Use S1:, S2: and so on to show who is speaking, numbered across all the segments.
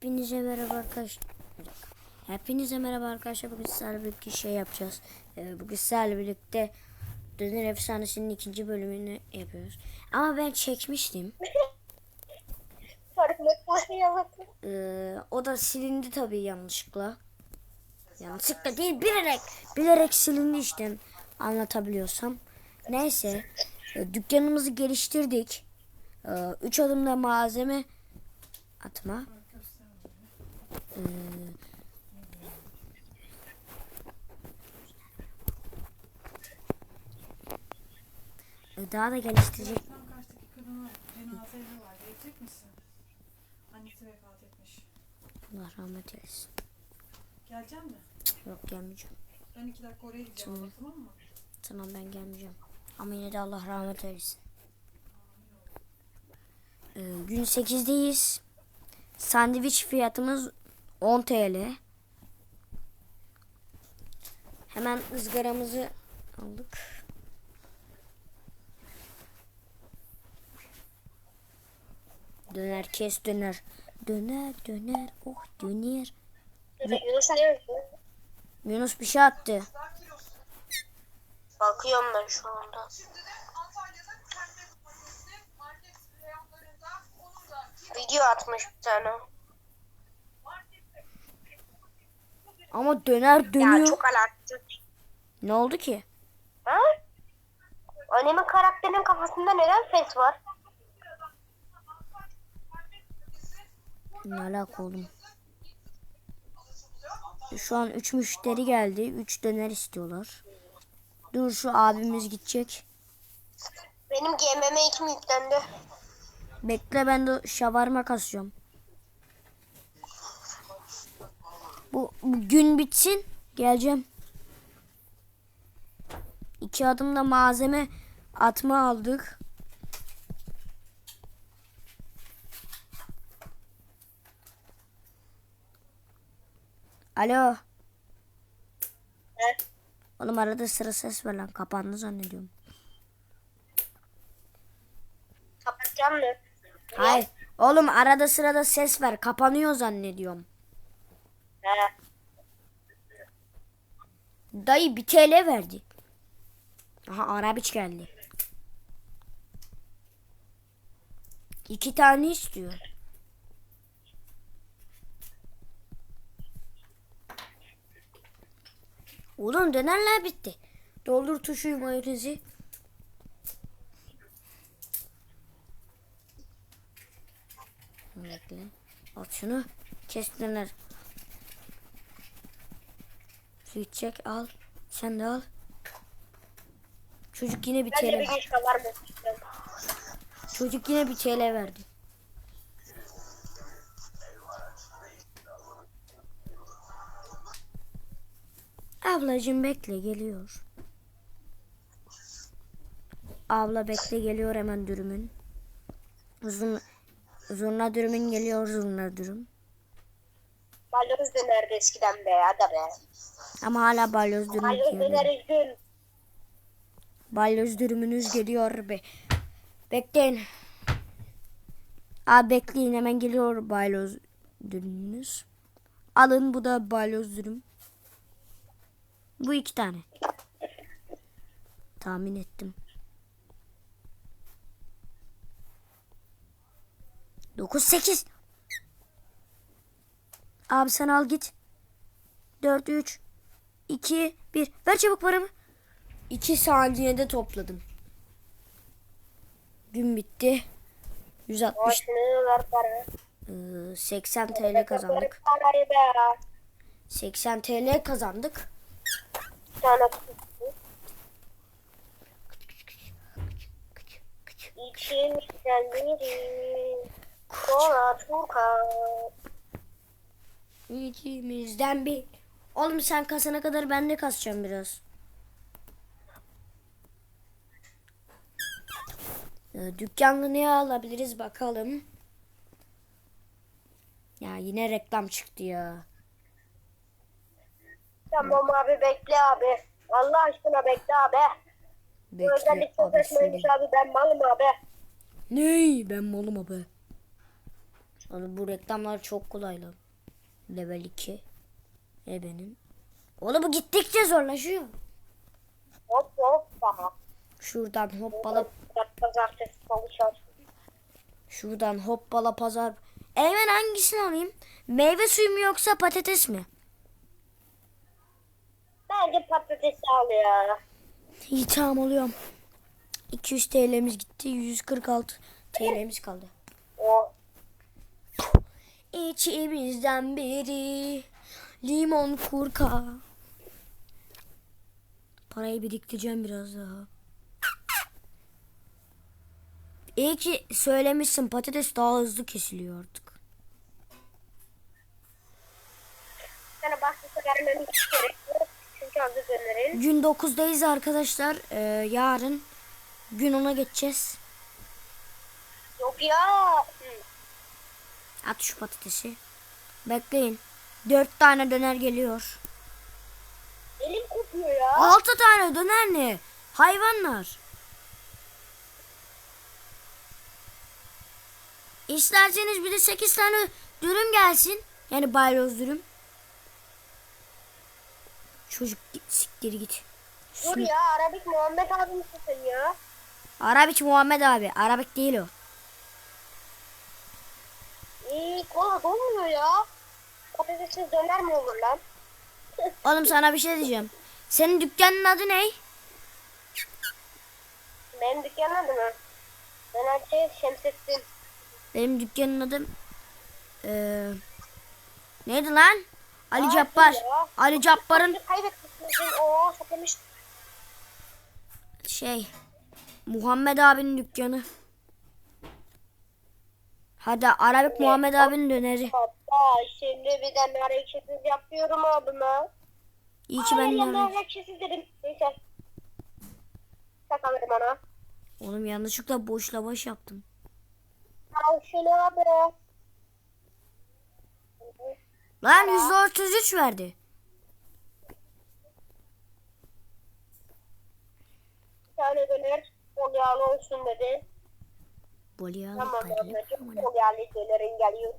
S1: Hepinize merhaba arkadaşlar. Hepinize merhaba arkadaşlar. Bugün sizlerle birlikte şey yapacağız. Ee, bugün sizlerle birlikte Döner Efsanesi'nin ikinci bölümünü yapıyoruz. Ama ben çekmiştim.
S2: Farklı
S1: Ee, o da silindi tabii yanlışlıkla. Yanlışlıkla değil bilerek. Bilerek silindi işte anlatabiliyorsam. Neyse. e, dükkanımızı geliştirdik. Ee, üç adımda malzeme atma. Ee, e, daha da geliştirecek.
S3: Tam karşıdaki kadına cenaze evi var. Gelecek misin? Annesi vefat etmiş.
S1: Allah rahmet eylesin.
S3: Gelecek mi?
S1: Yok gelmeyeceğim.
S3: Ben iki dakika oraya gideceğim ama tamam mı?
S1: Tamam ben gelmeyeceğim. Ama yine de Allah rahmet eylesin. Ee, gün 8'deyiz. Sandviç fiyatımız 10 TL. Hemen ızgaramızı aldık. Döner kes döner. Döner döner oh döner.
S2: Yunus arıyor musun?
S1: Yunus bir şey attı.
S2: Bakıyorum ben şu anda. Video atmış bir tane.
S1: Ama döner
S2: Ya
S1: dönüyor.
S2: çok alakasız.
S1: Ne oldu ki?
S2: Ha? Annemin karakterinin kafasında neden ses var?
S1: Ne alaka oğlum? Şu an 3 müşteri geldi. 3 döner istiyorlar. Dur şu abimiz gidecek.
S2: Benim GMM 2 mi yüklendi?
S1: Bekle ben de şavarma kasıyorum. Bu, bu gün bitsin. Geleceğim. İki adımda malzeme atma aldık. Alo.
S2: He?
S1: Oğlum arada sıra ses ver lan. Kapandı zannediyorum.
S2: Kapatacağım mı?
S1: Hayır. Oğlum arada sırada ses ver. Kapanıyor zannediyorum. Dayı bir TL verdi. Aha Arabiç geldi. İki tane istiyor. Oğlum dönerler bitti. Doldur tuşu mayonezi. Bekle. Al şunu. Kes döner. Su içecek al. Sen de al. Çocuk yine bir TL. Çocuk yine bir TL verdi. Ablacığım bekle geliyor. Abla bekle geliyor hemen dürümün. Uzun zurna dürümün geliyor zurna dürüm.
S2: Balyoz dönerdi eskiden be hadi be.
S1: Ama hala balyoz dürüm
S2: Balyoz döneri gün.
S1: Balyoz dürümünüz geliyor be. Bekleyin. Abi bekleyin hemen geliyor balyoz dürümünüz. Alın bu da balyoz dürüm. Bu iki tane. Tahmin ettim. 9 8 Abi sen al git. 4 3 2 1 Ver çabuk paramı. 2 saniyede topladım. Gün bitti. 160
S2: Maaşını ver para.
S1: e, 80 TL kazandık.
S2: Parayı be.
S1: 80 TL kazandık.
S2: Tane İçim kendini Sonra Turka
S1: İkimizden bir. Oğlum sen kasana kadar ben de kasacağım biraz. Ee, dükkanlı ne alabiliriz bakalım. Ya yine reklam çıktı ya.
S2: Tamam abi bekle abi Allah aşkına bekle abi
S1: Bekle
S2: özellik
S1: abi
S2: abi ben malım abi
S1: Ney ben malım abi. Oğlum bu reklamlar çok kolay lan. Level 2. Ebenin. Oğlum bu gittikçe zorlaşıyor.
S2: Hop hop bak.
S1: Şuradan hoppala
S2: Pazartesi salı çarşı.
S1: şuradan hoppala pazar. Eymen hangisini alayım? Meyve suyu mu yoksa patates mi?
S2: Bence patatesi al ya.
S1: İyi tamam alıyorum. 200 TL'miz gitti. 146 TL'miz kaldı.
S2: O
S1: İçimizden biri limon kurka. Parayı biriktireceğim biraz daha. İyi ki söylemişsin patates daha hızlı kesiliyor artık.
S2: sana bahsete vermem hiç gerek yok. Çünkü hazır dönerin.
S1: Gün 9'dayız arkadaşlar. Ee, yarın gün 10'a geçeceğiz.
S2: Yok ya.
S1: At şu patatesi. Bekleyin. 4 tane döner geliyor.
S2: Elim kopuyor ya.
S1: 6 tane döner ne? Hayvanlar. İsterseniz bir de 8 tane dürüm gelsin. Yani bayroz dürüm. Çocuk git, siktir git.
S2: Dur ya Arabik Muhammed abi misin sen ya?
S1: Arabik Muhammed abi. Arabik değil o.
S2: İyi kola dolmuyor ya. Patatesiz döner mi olur lan?
S1: Oğlum sana bir şey diyeceğim. Senin dükkanın adı ne?
S2: Benim dükkanın adı mı? Dönerci Şemsettin.
S1: Benim dükkanın adım eee neydi lan? Ali
S2: Aa,
S1: Cabbar. Ali Cabbar'ın şey Muhammed abinin dükkanı. Hadi Arabik Muhammed abinin döneri.
S2: Baba şimdi bir de hareketsiz yapıyorum abime.
S1: İyi ki ben de
S2: hareketsiz dedim. Neyse. Takalım ona.
S1: Oğlum yanlışlıkla boş lavaş yaptım.
S2: Al şunu abi.
S1: Lan %33 verdi.
S2: Bir tane döner. Bol yağlı olsun dedi.
S1: Bolyalı
S2: Tamam
S1: kaydık.
S2: ablacığım. Bol yağlı dönerin geliyor.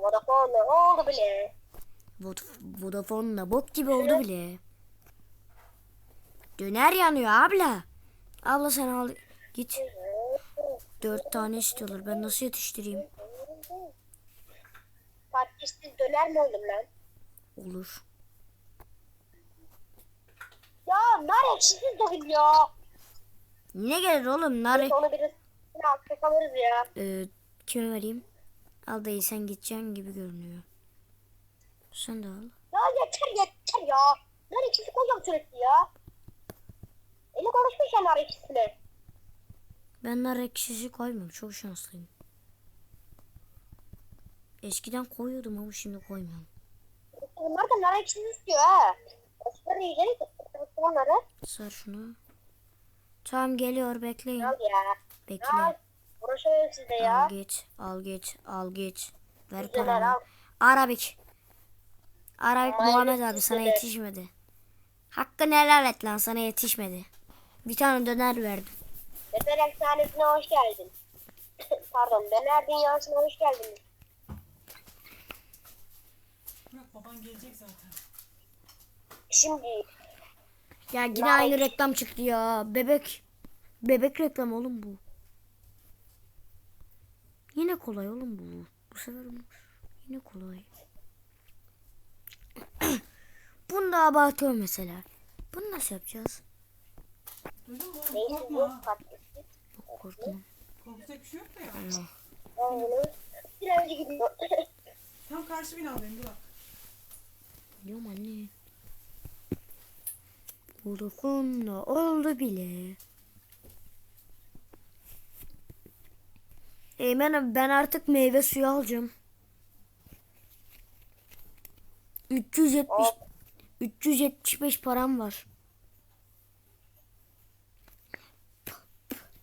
S2: Vodafone oldu bile.
S1: Vod- Vodafone'la bok gibi oldu bile. Döner yanıyor abla. Abla sen al git. Dört tane istiyorlar. Ben nasıl yetiştireyim?
S2: Patatessiz döner mi oldum lan?
S1: Olur.
S2: Ya nar ekşisiz dedim ya.
S1: Yine gelir oğlum. Nar
S2: Onu biraz alsak alırız ya.
S1: Ee, kime vereyim? Al dayı sen gideceksin gibi görünüyor. Sen de al.
S2: Ya yeter yeter ya. Nar ekşisi koyacağım sürekli ya. Eli konuşmuş ya nar ekşisine.
S1: Ben nar ekşisi koymuyorum. Çok şanslıyım. Eskiden koyuyordum ama şimdi koymuyorum.
S2: Bunlar da nar ekşisi istiyor ha. Osman'ı yiyecek. Onları
S1: Sar şunu. Tamam geliyor bekleyin.
S2: al ya. Al.
S1: Bekle.
S2: Uğraşıyorum sizde ya.
S1: Al git. Al git. Al git. Ver
S2: Güzel,
S1: paramı.
S2: al.
S1: Arabik. Arabik
S2: Ama
S1: Muhammed abi sana yetişmedi. Hakkını helal et lan sana yetişmedi. Bir tane döner verdim.
S2: Beter efsanesine hoş geldin. Pardon, Döner dünyasına hoş geldiniz.
S3: Yok baban gelecek zaten.
S2: Şimdi
S1: Ya yine
S2: Like.
S1: aynı reklam çıktı ya. Bebek. Bebek reklam oğlum bu. Yine kolay oğlum bu. Bu sefer. Yine kolay. Bunu da abartıyor mesela. Bunu nasıl yapacağız?
S3: Korkma.
S2: yok
S1: korktum.
S3: Korkacak bir şey yok da ya.
S2: Bunu dilenci gidiyor.
S3: Tam karşı binadayım Burak.
S1: Diyorum anne. Vodafone'la oldu bile. Eymen abi ben artık meyve suyu alacağım. 370
S2: Hop.
S1: 375 param var.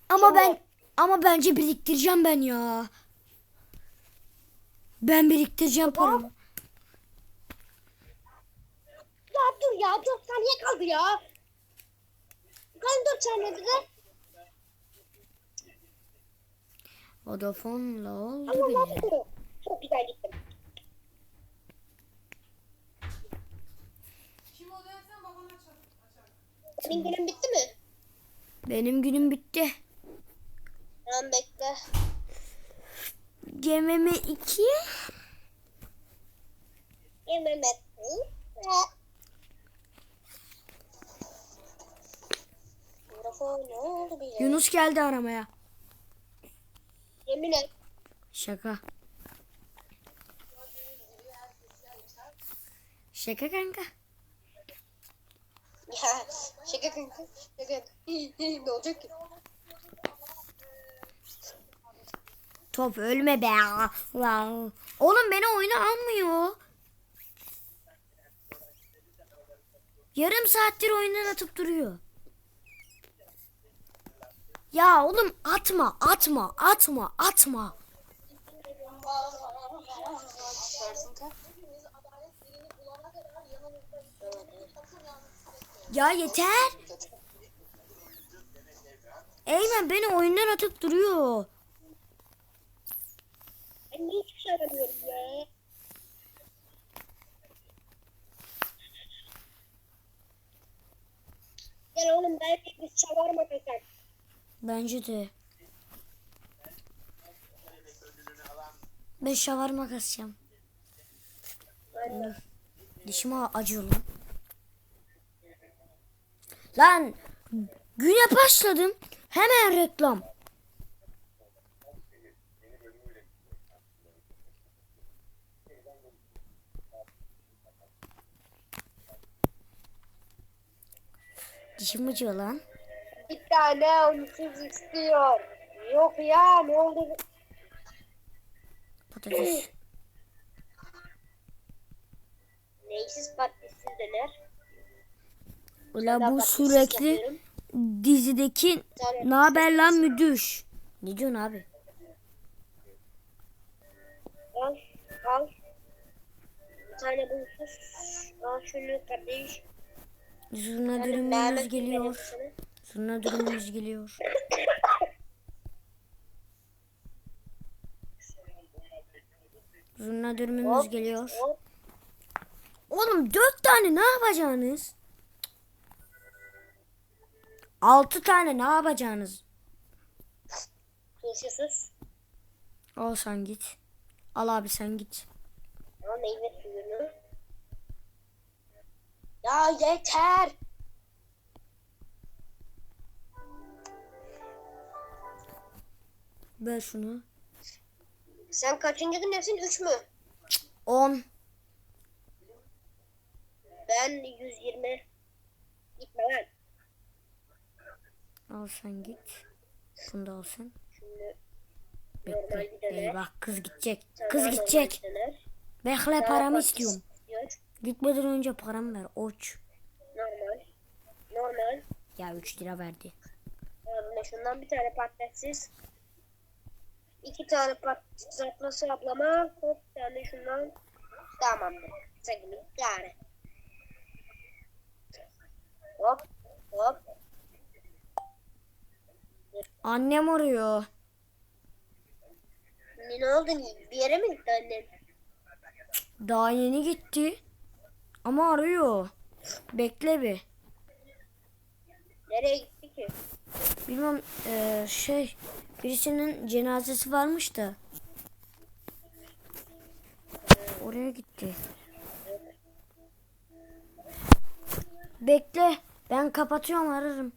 S1: Ama ben ama bence biriktireceğim ben ya. Ben biriktireceğim paramı.
S2: ya dur ya 4 saniye kaldı ya. Hem de çağırdı.
S1: Vodafone'la oldu
S2: Ama
S1: bile.
S2: Nasıl? Çok güzel gittim.
S3: Şimdi odaya.
S2: Senin günün bitti mi?
S1: Benim günüm bitti.
S2: Tamam bekle. GMM 2 GMM 2 Oho
S1: Yunus geldi aramaya.
S2: Yemin et.
S1: Şaka. Şaka kanka.
S2: Ya şaka kanka. Şaka.
S1: Top ölme be. Oğlum beni oyuna almıyor. Yarım saattir oyundan atıp duruyor. Ya oğlum atma, atma, atma, atma. Ya yeter. Eymen beni oyundan atıp duruyor.
S2: Ben niye hiçbir şey aramıyorum ya? Gel oğlum belki biz şavarma kaçar.
S1: Bence de. Ben şavarma kasacağım. Dişime acıyor lan. Lan güne başladım. Hemen reklam. Dişim acıyor lan.
S2: Bir tane unsuz istiyor. Yok ya ne oldu?
S1: Patates.
S2: Neysiz patatessiz döner.
S1: Ula
S2: Ben
S1: bu sürekli
S2: yapıyorum.
S1: dizideki ne haber lan müdüş? Ne diyorsun abi?
S2: Al al. Bir tane bunsuz. Al şunu kardeş.
S1: Zurna dürümümüz geliyor.
S2: sana.
S1: Zurna dürümümüz geliyor. Zurna dürümümüz geliyor. Oğlum dört tane ne yapacaksınız? Altı tane ne yapacaksınız?
S2: Turşusuz.
S1: Al sen git. Al abi sen git.
S2: Al meyve suyunu. Ya yeter.
S1: Ver şunu.
S2: Sen kaçıncı gündesin? Üç mü?
S1: On.
S2: Ben 120. Gitme lan.
S1: Al sen git. Şunu da al sen.
S2: Şimdi normal
S1: Bekle.
S2: döner.
S1: Eyvah kız gidecek. Kız
S2: normal
S1: gidecek.
S2: bir döner.
S1: Bekle
S2: Sonra
S1: paramı
S2: patates
S1: istiyorum.
S2: istiyor.
S1: Gitmeden önce paramı ver. Oç.
S2: Normal. Normal.
S1: Ya 3 lira verdi.
S2: Abime şundan bir tane patatessiz. İki tane patates ablası ablama. Hop tane şundan. Tamamdır. Sevgilim yani. Hop hop.
S1: Annem arıyor.
S2: Ne ne oldu? Bir yere mi gitti annen?
S1: Daha yeni gitti. Ama arıyor. Bekle bir.
S2: Nereye gitti ki?
S1: Bilmem eee, şey birisinin cenazesi varmış da. Oraya gitti. Bekle. Ben kapatıyorum ararım.